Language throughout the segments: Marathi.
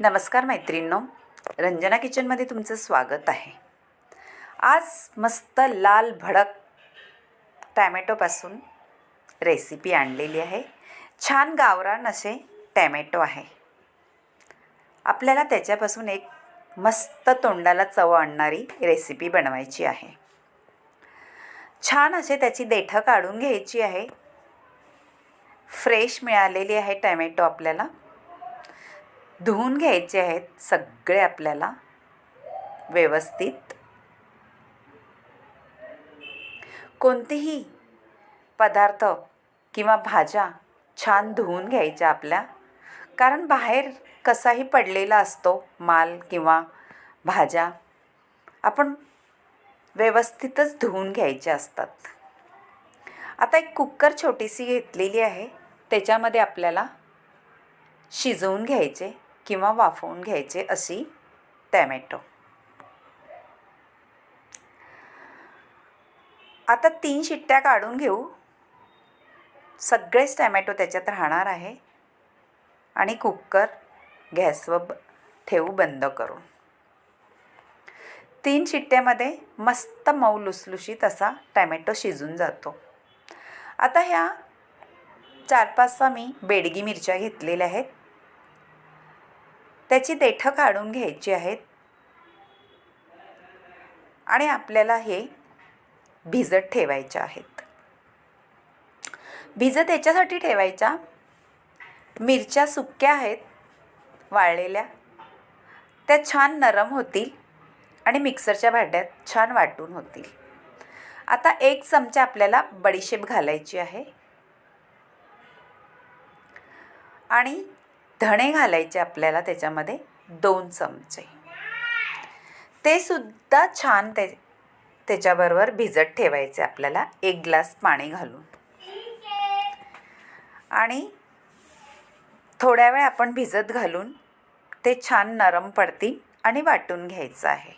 नमस्कार मैत्रिणींनो. रंजना किचनमध्ये तुमचं स्वागत आहे. आज मस्त लाल भडक टॅमॅटोपासून रेसिपी आणलेली आहे. छान गावरान असे टॅमॅटो आहे. आपल्याला त्याच्यापासून एक मस्त तोंडाला चव आणणारी रेसिपी बनवायची आहे. छान असे त्याची देठं काढून घ्यायची आहे. फ्रेश मिळालेली आहे टॅमॅटो आपल्याला. धुवून घ्यायचे आहेत सगळे आपल्याला व्यवस्थित. कोणतेही पदार्थ किंवा भाज्या छान धुवून घ्यायच्या आपल्या. कारण बाहेर कसाही पडलेला असतो माल किंवा भाज्या आपण व्यवस्थितच धुवून घ्यायच्या असतात. आता एक कुकर छोटीशी घेतलेली आहे त्याच्यामध्ये आपल्याला शिजवून घ्यायचे. किंवा वाफवून घ्यायचे अशी टॅमॅटो. आता तीन शिट्ट्या काढून घेऊ. सगळेच टॅमॅटो त्याच्यात राहणार आहे. आणि कुकर गॅसवर ब ठेवू बंद करून. तीन शिट्ट्यामध्ये मस्त मऊ लुसलुशीत असा टॅमॅटो शिजून जातो. आता ह्या चार पाच सहा मी बेडगी मिरच्या घेतलेल्या आहेत. त्याची देठं काढून घ्यायची आहेत. आणि आपल्याला हे भिजत ठेवायच्या आहेत. भिजत याच्यासाठी ठेवायच्या. मिरच्या सुक्या आहेत वाळलेल्या. त्या छान नरम होतील आणि मिक्सरच्या भांड्यात छान वाटून होतील. आता एक चमचा आपल्याला बडीशेप घालायची आहे. आणि धणे घालायचे आपल्याला त्याच्यामध्ये दोन चमचे. ते सुद्धा छान ते त्याच्याबरोबर भिजत ठेवायचे आपल्याला एक ग्लास पाणी घालून. आणि थोड्या वेळ आपण भिजत घालून ते छान नरम पडतील आणि वाटून घ्यायचं आहे.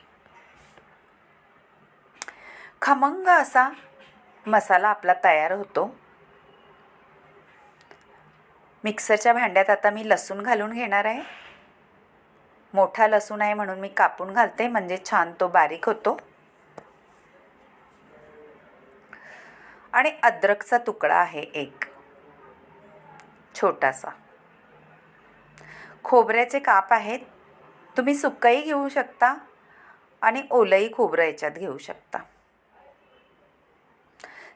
खमंग असा मसाला आपला तयार होतो. मिक्सरच्या भांड्यात आता मी लसूण घालून घेणार आहे. मोठा लसूण आहे म्हणून मी कापून घालते म्हणजे छान तो बारीक होतो. आणि अद्रकचा तुकडा आहे एक छोटासा. खोबऱ्याचे काप आहेत. तुम्ही सुकंही घेऊ शकता आणि ओलंही खोबरं याच्यात घेऊ शकता.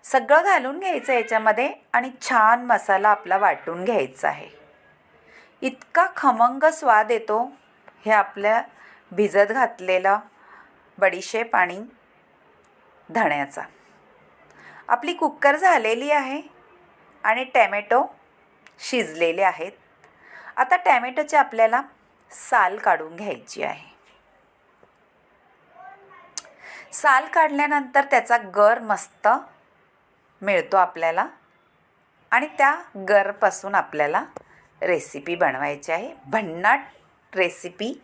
सगळं घालून घ्यायचं याच्यामध्ये आणि छान मसाला आपला वाटून घ्यायचा आहे. इतका खमंग स्वाद येतो हे आपल्या भिजत घातलेला बडीशेप आणि धण्याचा. आपली कुकर झालेली आहे आणि टॅमॅटो शिजलेले आहेत. आता टॅमॅटोची आपल्याला साल काढून घ्यायची आहे. साल काढल्यानंतर त्याचा गर मस्त मिळतो आपल्याला. आणि त्या गरपासून आपल्याला रेसिपी बनवायची आहे. भन्नाट रेसिपी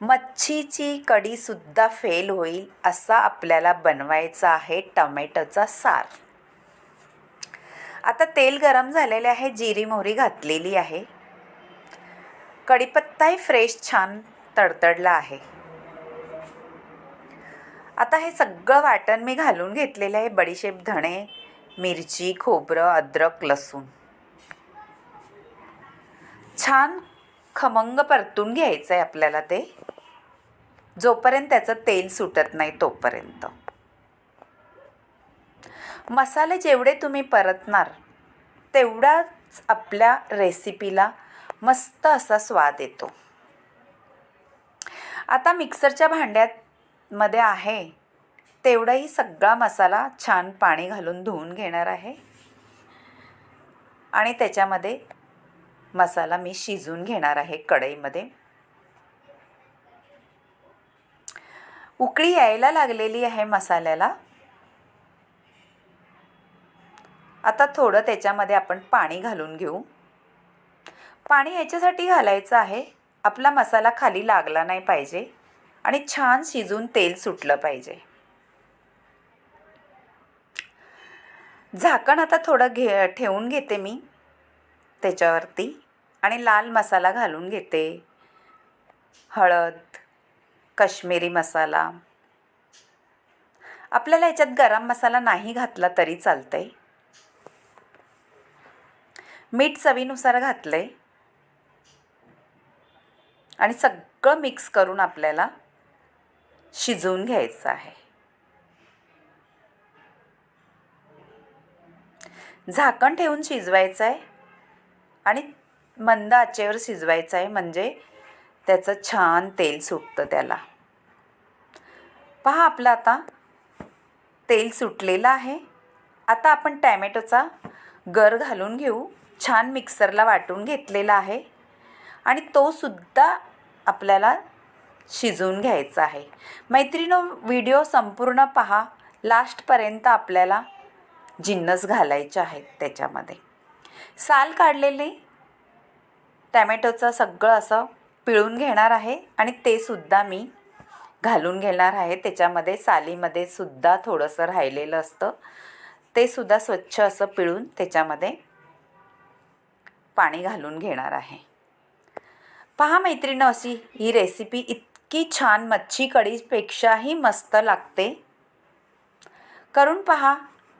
मच्छीची कढीसुद्धा फेल होईल असा आपल्याला बनवायचा आहे टमॅटोचा सार. आता तेल गरम झालेले आहे जिरी मोहरी घातलेली आहे. कढीपत्ताही फ्रेश छान तडतडला आहे. आता हे सगळं वाटण मी घालून घेतलेलं आहे बडीशेप धणे मिरची खोबरं अद्रक लसूण. छान खमंग परतून घ्यायचं आहे आपल्याला ते. जोपर्यंत त्याचं तेल सुटत नाही तोपर्यंत. मसाले जेवढे तुम्ही परतणार तेवढाच आपल्या रेसिपीला मस्त असा स्वाद येतो. आता मिक्सरच्या भांड्यात मध्ये आहे तेवढाही सगळा मसाला छान पाणी घालून धुवून घेणार आहे. आणि त्याच्यामध्ये मसाला मी शिजून घेणार आहे कढईमध्ये. उकळी यायला लागलेली आहे मसाल्याला. आता थोडं त्याच्यामध्ये आपण पाणी घालून घेऊ. पाणी याच्यासाठी घालायचं आहे. आपला मसाला खाली लागला नाही पाहिजे. आणि छान शिजून तेल सुटलं पाहिजे. झाकण आता थोडं घे ठेवून घेते मी त्याच्यावरती आणि लाल मसाला घालून घेते. हळद कश्मीरी मसाला. आपल्याला याच्यात गरम मसाला नाही घातला तरी चालतं आहे मीठ चवीनुसार घातलं आहे आणि सगळं मिक्स करून आपल्याला शिजवून घ्यायचं आहे. झाकण ठेवून शिजवायचं आहे आणि मंद आचेवर शिजवायचं आहे म्हणजे त्याचं छान तेल सुटतं त्याला. पहा आपलं आता. तेल सुटलेलं आहे. आता आपण टॅमॅटोचा गर घालून घेऊ. छान मिक्सरला वाटून घेतलेला आहे. आणि तोसुद्धा आपल्याला शिजवून घ्यायचा आहे. मैत्रिणो व्हिडिओ संपूर्ण पहा. लास्टपर्यंत आपल्याला जिन्नस घालायचे आहेत त्याच्यामध्ये. साल काढलेले टॅमॅटोचं सगळं असं पिळून घेणार आहे आणि ते सुद्धा मी घालून घेणार आहे. त्याच्यामध्ये सालीमध्ये सुद्धा थोडंसं राहिलेलं असतं. ते सुद्धा स्वच्छ असं पिळून त्याच्यामध्ये पाणी घालून घेणार आहे. पहा मैत्रिणी अशी ही रेसिपी इतकी छान मच्छी कढीपेक्षाही मस्त लागते. करून पहा.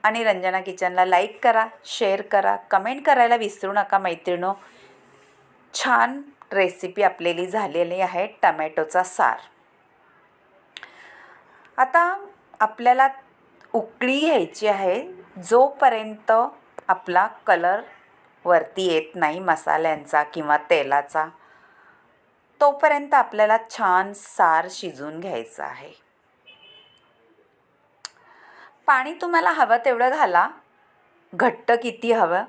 आणि रंजना किचनला लाईक करा शेअर करा कमेंट करायला विसरू नका मैत्रिणो. छान रेसिपी आपलेली झालेली आहे टमॅटोचा सार. आता आपल्याला उकळी घ्यायची आहे जोपर्यंत आपला कलर वरती येत नाही मसाल्यांचा किंवा तेलाचा तोपर्यंत आपल्याला छान सार शिजून घ्यायचा आहे. पाणी तुम्हाला हवं तेवढं घाला. घट्ट किती हवं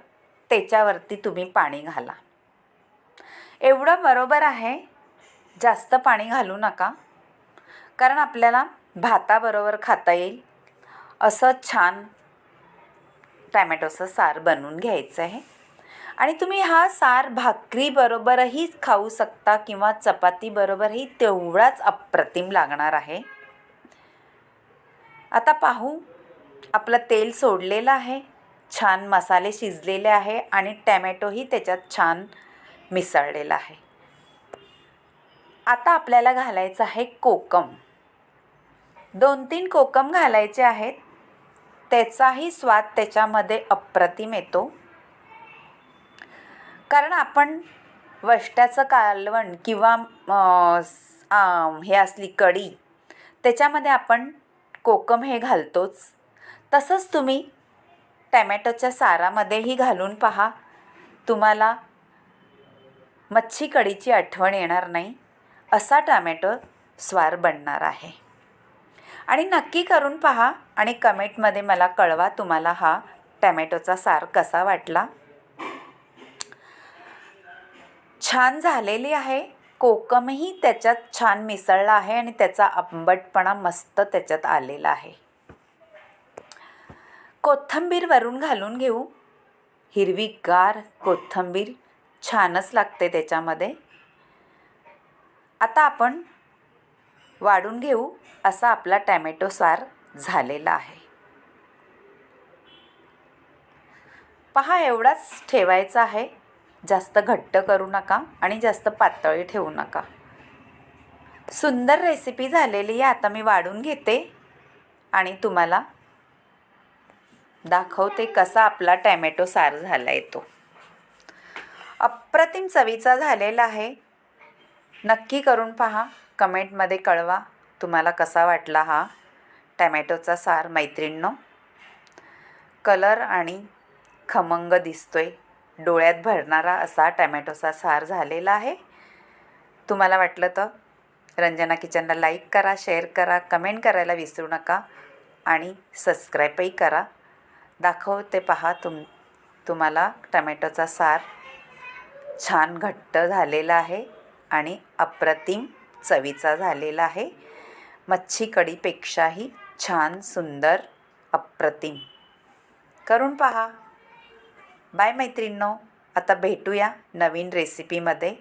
त्याच्यावरती तुम्ही पाणी घाला. एवढं बरोबर आहे जास्त पाणी घालू नका. कारण आपल्याला भाताबरोबर खाता येईल. असं छान टॅमॅटोचं सार बनवून घ्यायचं आहे. आणि तुम्ही हा सार भाकरीबरोबरही खाऊ शकता किंवा चपातीबरोबरही तेवढाच अप्रतिम लागणार आहे. आता पाहू आपलं तेल सोडलेलं आहे छान मसाले शिजलेले आहे आणि टॅमॅटोही त्याच्यात छान मिसळलेला आहे. आता आपल्याला घालायचं आहे कोकम. दोन तीन कोकम घालायचे आहेत. त्याचाही स्वाद त्याच्यामध्ये अप्रतिम येतो. कारण आपण वष्ट्याचं कालवण किंवा हे असली कढी त्याच्यामध्ये आपण कोकम हे घालतोच. तसंच तुम्ही टॅमॅटोच्या सारामध्येही घालून पहा. तुम्हाला मच्छी कढीची आठवण येणार नाही. असा टॅमॅटो स्वार बनणार आहे. आणि नक्की करून पहा आणि कमेंटमध्ये मला कळवा तुम्हाला हा टॅमॅटोचा सार कसा वाटला. छान झालेली आहे. कोकमही त्याच्यात छान मिसळला आहे आणि त्याचा आंबटपणा मस्त त्याच्यात आलेला आहे. कोथंबीर वरून घालून घेऊ. हिरवीगार कोथिंबीर छानच लागते त्याच्यामध्ये. आता आपण वाढून घेऊ असा आपला टॅमॅटो सार झालेला आहे. पहा एवढाच ठेवायचा आहे. जास्त घट्ट करू नका आणि जास्त पातळी ठेवू नका. सुंदर रेसिपी झालेली आहे. आता मी वाढून घेते आणि तुम्हाला दाखवते कसा आपला टॅमॅटो सार झाला आहे तो अप्रतिम चवीचा झालेला आहे. नक्की करून पहा. कमेंटमध्ये कळवा. तुम्हाला कसा वाटला हा टॅमॅटोचा सार मैत्रिणींनो? कलर आणि खमंग दिसतोय. डोळ्यात भरणारा असा टॅमॅटोचा सार झालेला आहे. तुम्हाला वाटलं तर रंजना किचनला लाईक करा शेअर करा कमेंट करायला विसरू नका आणि सबस्क्राईबही करा. दाखवते पहा तुम तुम्हाला टमॅटोचा सार छान घट्ट झालेला आहे आणि अप्रतिम चवीचा झालेला आहे. मच्छी कढीपेक्षाही छान सुंदर अप्रतिम. करून पहा. बाय मैत्रिणींनो आता भेटूया नवीन रेसिपीमध्ये